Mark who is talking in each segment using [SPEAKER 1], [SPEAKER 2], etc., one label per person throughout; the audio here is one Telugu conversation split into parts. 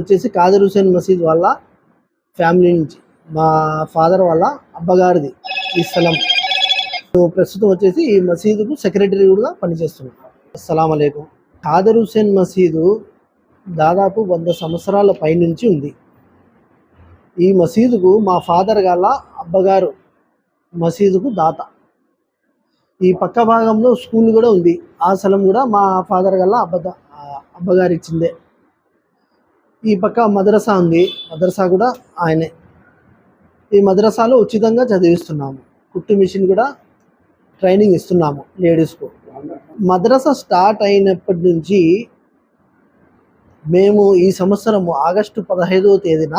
[SPEAKER 1] వచ్చేసి కాదర్ హుసేన్ మసీద్ వాళ్ళ ఫ్యామిలీ నుంచి మా ఫాదర్ వాళ్ళ అబ్బగారిది ఈ స్థలం. సో ప్రస్తుతం వచ్చేసి ఈ మసీదుకు సెక్రటరీ కూడా పనిచేస్తున్నాను అస్సలం అలైకుం. ఖాదర్ హుసేన్ మసీదు దాదాపు వంద సంవత్సరాల పైనుంచి ఉంది. ఈ మసీదుకు మా ఫాదర్ గాల అబ్బగారు మసీదుకు దాత. ఈ పక్క భాగంలో స్కూల్ కూడా ఉంది. ఆ స్థలం కూడా మా ఫాదర్ గల్ల అబ్బ అబ్బగారు ఇచ్చిందే. ఈ పక్క మద్రసా ఉంది. మద్రసా కూడా ఆయనే. ఈ మద్రసాలో ఉచితంగా చదివిస్తున్నాము. కుట్టు మిషన్ కూడా ట్రైనింగ్ ఇస్తున్నాము లేడీస్కు. మద్రసా స్టార్ట్ అయినప్పటి నుంచి మేము ఈ సంవత్సరము ఆగస్టు పదహైదవ తేదీన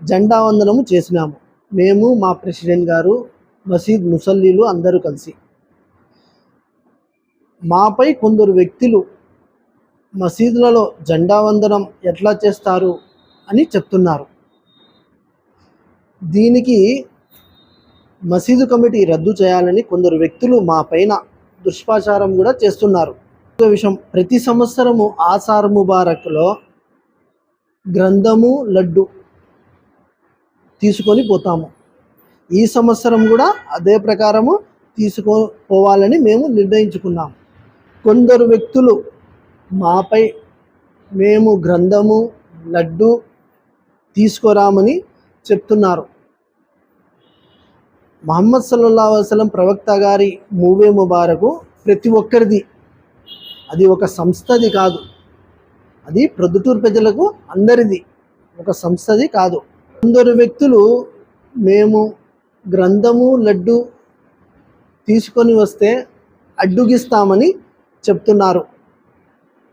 [SPEAKER 1] జెండా వందనము చేసినాము. మేము మా ప్రెసిడెంట్ గారు మసీద్ ముసల్లీలు అందరూ కలిసి. మాపై కొందరు వ్యక్తులు మసీదులలో జెండా వందనం ఎట్లా చేస్తారు అని చెప్తున్నారు. దీనికి మసీదు కమిటీ రద్దు చేయాలని కొందరు వ్యక్తులు మా పైన దుష్పాచారం కూడా చేస్తున్నారు. విషయం ప్రతి సంవత్సరము ఆసార్ ముబారక్లో గ్రంథము లడ్డు తీసుకొని పోతాము. ఈ సంవత్సరం కూడా అదే ప్రకారము తీసుకో పోవాలని మేము నిర్ణయించుకున్నాము. కొందరు వ్యక్తులు మాపై మేము గ్రంథము లడ్డు తీసుకురామని చెప్తున్నారు. మహమ్మద్ సల్లల్లా వసలం ప్రవక్త గారి మూవే ముబారకు ప్రతి ఒక్కరిది. అది ఒక సంస్థది కాదు. అది ప్రొద్దుటూరు ప్రజలకు అందరిది. ఒక సంస్థది కాదు. కొందరు వ్యక్తులు మేము గ్రంథము లడ్డు తీసుకొని వస్తే అడ్డుగిస్తామని చెప్తున్నారు.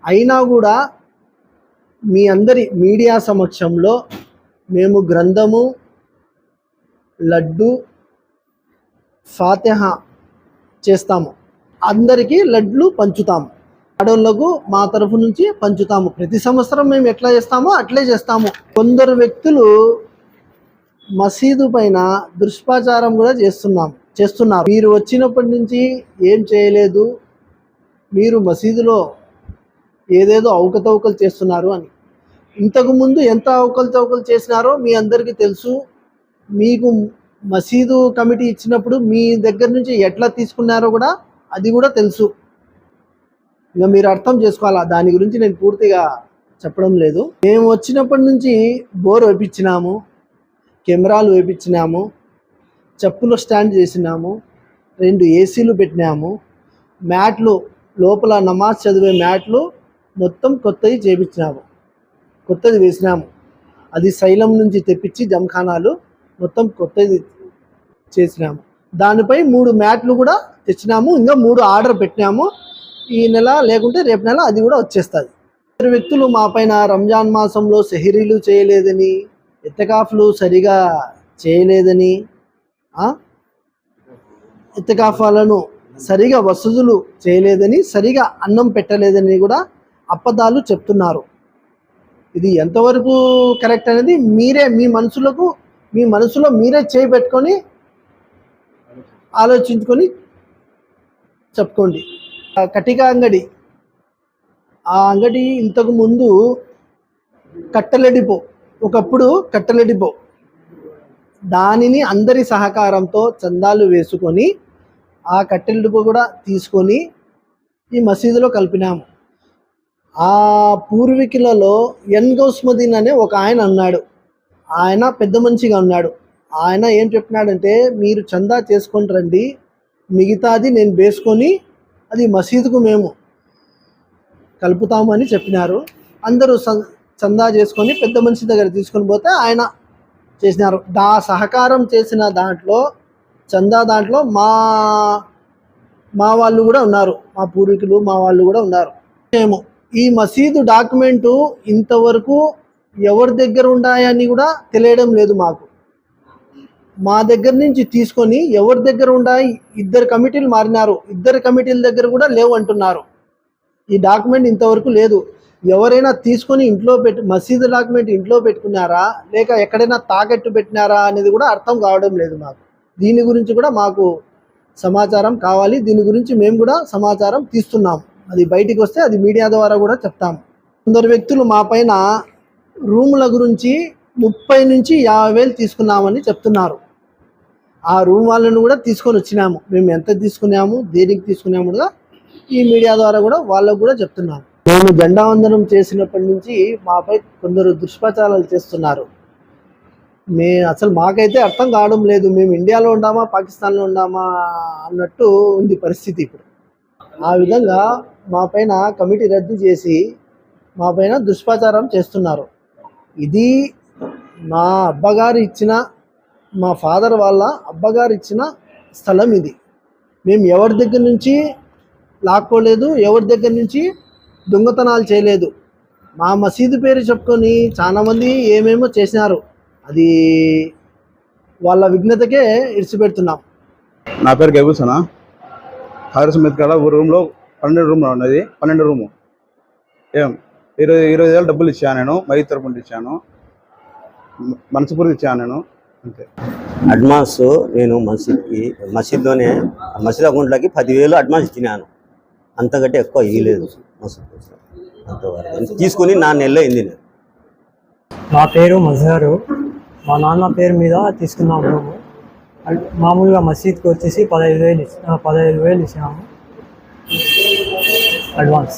[SPEAKER 1] అయినా కూడా మీ అందరి మీడియా సమక్షంలో మేము గ్రంథము లడ్డు ఫాతిహ చేస్తాము. అందరికీ లడ్లు పంచుతాము. ఆడోళ్ళకు మా తరఫు నుంచి పంచుతాము. ప్రతి సంవత్సరం మేము ఎట్లా చేస్తామో అట్లే చేస్తాము. కొందరు వ్యక్తులు మసీదు పైన దుష్ప్రచారం కూడా చేస్తున్నాం చేస్తున్నారు. మీరు వచ్చినప్పటి నుంచి ఏం చేయలేదు. మీరు మసీదులో ఏదేదో అవకతవకలు చేస్తున్నారు అని. ఇంతకుముందు ఎంత అవకతవకలు చేసినారో మీ అందరికీ తెలుసు. మీకు మసీదు కమిటీ ఇచ్చినప్పుడు మీ దగ్గర నుంచి ఎట్లా తీసుకున్నారో కూడా అది కూడా తెలుసు. ఇక మీరు అర్థం చేసుకోవాలా? దాని గురించి నేను పూర్తిగా చెప్పడం లేదు. మేము వచ్చినప్పటి నుంచి బోర్ వేపించినాము కెమెరాలు వేపించినాము చెప్పులు స్టాండ్ చేసినాము రెండు ఏసీలు పెట్టినాము మ్యాట్లు లోపల నమాజ్ చదివే మ్యాట్లు మొత్తం కొత్తది చేపించినాము. కొత్తది వేసినాము. అది శైలం నుంచి తెప్పించి జంఖానాలు మొత్తం కొత్తది చేసినాము. దానిపై మూడు మ్యాట్లు కూడా తెచ్చినాము. ఇంకా మూడు ఆర్డర్ పెట్టినాము. ఈ నెల లేకుంటే రేపు నెల అది కూడా వచ్చేస్తుంది. ఇద్దరు వ్యక్తులు మా పైన రంజాన్ మాసంలో సెహరీలు చేయలేదని ఎత్తకాఫ్లు సరిగా చేయలేదని ఎత్తకాఫాలను సరిగా వసతులు చేయలేదని సరిగా అన్నం పెట్టలేదని కూడా అబద్ధాలు చెప్తున్నారు. ఇది ఎంతవరకు కరెక్ట్ అనేది మీరే మీ మనసులకు మీ మనసులో మీరే చేయి పెట్టుకొని ఆలోచించుకొని చెప్పుకోండి. కటిక అంగడి ఆ అంగడి ఇంతకు ముందు కట్టెలడిపో ఒకప్పుడు కట్టలెడిపో. దానిని అందరి సహకారంతో చందాలు వేసుకొని ఆ కట్టెల డిపో కూడా తీసుకొని ఈ మసీదులో కలిపినాము. ఆ పూర్వీకులలో ఎన్గౌస్మదీన్ అనే ఒక ఆయన అన్నాడు. ఆయన పెద్ద మనిషిగా ఉన్నాడు ఆయన ఏం చెప్పినాడంటే మీరు చందా చేసుకొని రండి. మిగతాది నేను వేసుకొని అది మసీదుకు మేము కలుపుతామని చెప్పినారు. అందరూ చందా చేసుకొని పెద్ద మనిషి దగ్గర తీసుకొని పోతే ఆయన చేసినారు. దా సహకారం చేసిన దాంట్లో చందా దాంట్లో మా మా వాళ్ళు కూడా ఉన్నారు. మా పూర్వీకులు మా వాళ్ళు కూడా ఉన్నారు. మేము ఈ మసీదు డాక్యుమెంటు ఇంతవరకు ఎవరి దగ్గర ఉన్నాయని కూడా తెలియడం లేదు మాకు. మా దగ్గర నుంచి తీసుకొని ఎవరి దగ్గర ఉన్నాయి ఇద్దరు కమిటీలు మారినారు ఇద్దరు కమిటీల దగ్గర కూడా లేవు అంటున్నారు. ఈ డాక్యుమెంట్ ఇంతవరకు లేదు. ఎవరైనా తీసుకొని ఇంట్లో పెట్టి మసీదు డాక్యుమెంట్ ఇంట్లో పెట్టుకున్నారా లేక ఎక్కడైనా తాకట్టు పెట్టినారా అనేది కూడా అర్థం కావడం లేదు మాకు. దీని గురించి కూడా మాకు సమాచారం కావాలి దీని గురించి మేము కూడా సమాచారం తీస్తున్నాం అది బయటికి వస్తే అది మీడియా ద్వారా కూడా చెప్తాము కొందరు వ్యక్తులు మా పైన రూముల గురించి ముప్పై నుంచి యాభై వేలు తీసుకున్నామని చెప్తున్నారు. ఆ రూమ్ వాళ్ళని కూడా తీసుకొని వచ్చినాము. మేము ఎంత తీసుకున్నాము దేనికి తీసుకున్నాము కూడా ఈ మీడియా ద్వారా కూడా వాళ్ళకు కూడా చెప్తున్నాము మేము జెండా వందనం చేసినప్పటి నుంచి మాపై కొందరు దుష్ప్రచారాలు చేస్తున్నారు. మే అసలు మాకైతే అర్థం కావడం లేదు. మేము ఇండియాలో ఉండామా పాకిస్తాన్లో ఉండామా అన్నట్టు ఉంది పరిస్థితి ఇప్పుడు. ఆ విధంగా మా పైన కమిటీ రద్దు చేసి మా పైన దుష్ప్రచారం చేస్తున్నారు. ఇది మా అబ్బగారు ఇచ్చిన మా ఫాదర్ వాళ్ళ అబ్బగారు ఇచ్చిన స్థలం ఇది. మేము ఎవరి దగ్గర నుంచి లాక్కోలేదు ఎవరి దగ్గర నుంచి దొంగతనాలు చేయలేదు. మా మసీదు పేరు చెప్పుకొని చాలామంది ఏమేమో చేసినారు. అది వాళ్ళ విఘ్నతకే ఇడిచిపెడుతున్నాం
[SPEAKER 2] నా పేరు గబూసనా? హారస్ మీద కాడ ఒక రూమ్లో పన్నెండు రూమ్ ఉన్నది. పన్నెండు రూము. ఏం? ఇరవై ఇరవై వేలు డబ్బులు ఇచ్చాను నేను. మై తరపున ఇచ్చాను. మ- మనస్ఫూర్తి ఇచ్చాను నేను. అంతే.
[SPEAKER 3] అడ్వాన్స్ నేను మసీద్కి మసీద్లోనే మసీద్ అకౌంట్లోకి పదివేలు అడ్వాన్స్ ఇచ్చినాను. అంతకంటే ఎక్కువ ఇవ్వలేదు మసీద్ కోసం అంతవరకు. తీసుకుని నా నెల అయింది నేను.
[SPEAKER 4] నా పేరు మజహరు మా నాన్న పేరు మీద తీసుకున్నాం రూము మామూలుగా మసీద్కి వచ్చేసి పదహైదు వేలు ఇచ్చి- ఆ, పదహైదు వేలు ఇచ్చినాము. అడ్వాన్స్